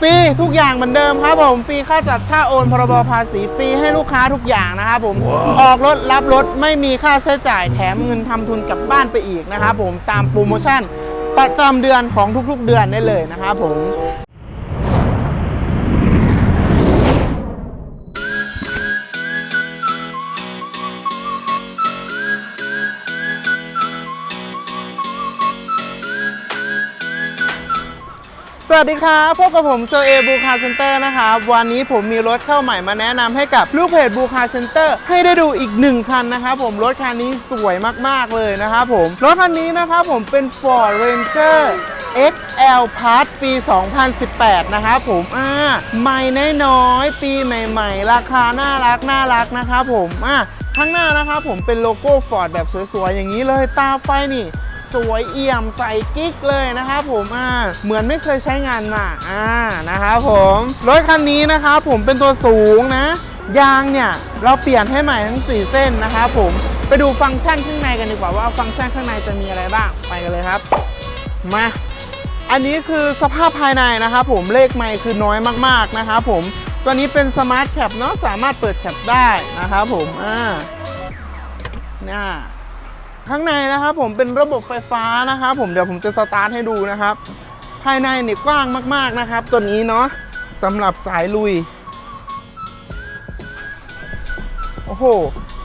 ฟรีทุกอย่างเหมือนเดิมครับผมฟรีค่าจัดค่าโอนพรบภาษีฟรีให้ลูกค้าทุกอย่างนะครับผมออกรถรับรถไม่มีค่าใช้จ่ายแถมเงินทำทุนกลับบ้านไปอีกนะครับผมตามโปรโมชั่นประจำเดือนของทุกๆเดือนได้เลยนะครับผม สวัสดีครับพบกับผมเซอเอบูคาเซนเตอร์นะครับวันนี้ผมมีรถเข้าใหม่มาแนะนำให้กับลูกเพจบูคาเซนเตอร์ให้ได้ดูอีกหนึ่งคันนะครับผมรถคันนี้สวยมากๆเลยนะครับผม รถคันนี้นะครับผมเป็น Ford Ranger XL Part ปี 2018 นะครับผมอ่าใหม่น้อยๆปีใหม่ ๆ ราคาน่ารักน่ารักนะครับผมอ่าข้างหน้านะครับผมเป็นโลโก้ Ford แบบสวยๆ อย่างนี้เลยตาไฟนี่ สวยเอี่ยมใสกิ๊กเลยนะครับผมอ่าเหมือนไม่เคยใช้งานมาอ่านะครับผมรถคันนี้นะครับผมเป็นตัวสูงนะ ยางเนี่ยเราเปลี่ยนให้ใหม่ทั้ง 4 เส้นนะครับผมไปดูฟังก์ชันข้างในกันดีกว่าว่าฟังก์ชันข้างในจะมีอะไรบ้างไปกันเลยครับมาอันนี้คือสภาพภายในนะครับผมเลขไมค์คือน้อยมากๆนะครับผมตัวนี้เป็นสมาร์ทแคปเนาะสามารถเปิดแคปได้นะครับผมอ่าเนี่ย ข้างในนะครับผมเป็นระบบไฟฟ้านะครับผมเดี๋ยวผมจะสตาร์ทให้ดูนะครับ ภายในเนี่ยกว้างมากๆนะครับ ตัวนี้เนาะสำหรับสายลุย โอ้โห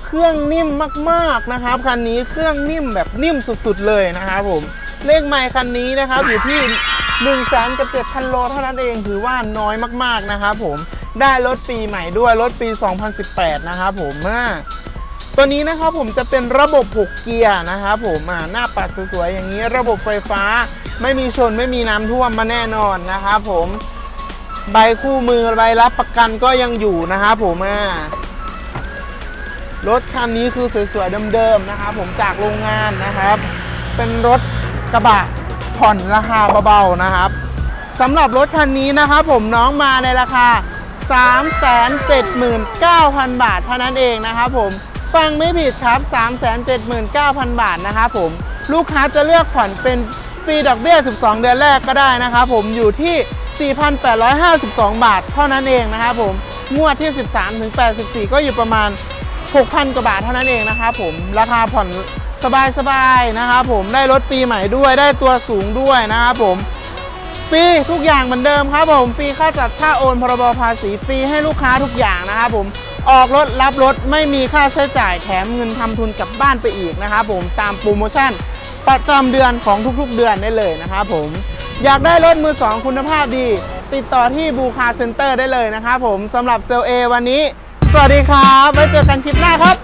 เครื่องนิ่มมากๆนะครับคันนี้เครื่องนิ่มแบบนิ่มสุดๆเลยนะครับผมเลขไมล์คันนี้นะครับอยู่ที่1นึ่งแสนกับเจ็ดพันโลเท่านั้นเองถือว่าน้อยมากๆนะครับผมได้รถปีใหม่ด้วยรถปี 2018 นะครับผมอ่า ตัวนี้นะครับผมจะเป็นระบบ 6 เกียร์นะครับผมอ่าหน้าปัดสวยๆอย่างนี้ ระบบไฟฟ้าไม่มีชนไม่มีน้ำท่วมมาแน่นอนนะครับผมใบคู่มือใบรับประกันก็ยังอยู่นะครับผมอ่ารถคันนี้คือสวยๆเดิมๆนะครับผมจากโรงงานนะครับ เป็นรถกระบะผ่อนราคาเบาๆนะครับสำหรับรถคันนี้นะครับผมน้องมาในราคา 379,000 บาทเท่านั้นเองนะครับผม ฟังไม่ผิดครับ 379,000 บาทนะครับผม ลูกค้าจะเลือกผ่อนเป็นฟรีดอกเบี้ย 12 เดือนแรกก็ได้นะครับผมอยู่ที่ 4,852 บาทเท่านั้นเองนะครับผมงวดที่ 13ถึง84 ก็อยู่ประมาณ 6,000 กว่าบาทเท่านั้นเองนะครับผมราคาผ่อนสบายๆนะครับผมได้รถปีใหม่ด้วยได้ตัวสูงด้วยนะครับผมฟรีทุกอย่างเหมือนเดิมครับผมฟรีค่าจัดค่าโอนพรบภาษีฟรีให้ลูกค้าทุกอย่างนะครับผม ออกรถรับรถไม่มีค่าใช้จ่ายแถมเงินทำทุนกลับบ้านไปอีกนะครับผมตามโปรโมชั่นประจำเดือนของทุกๆเดือนได้เลยนะครับผมอยากได้รถมือสองคุณภาพดี ติดต่อที่บูคาเซ็นเตอร์ได้เลยนะครับผมสำหรับเซลเอวันนี้ สวัสดีครับไว้เจอกันคลิปหน้าครับ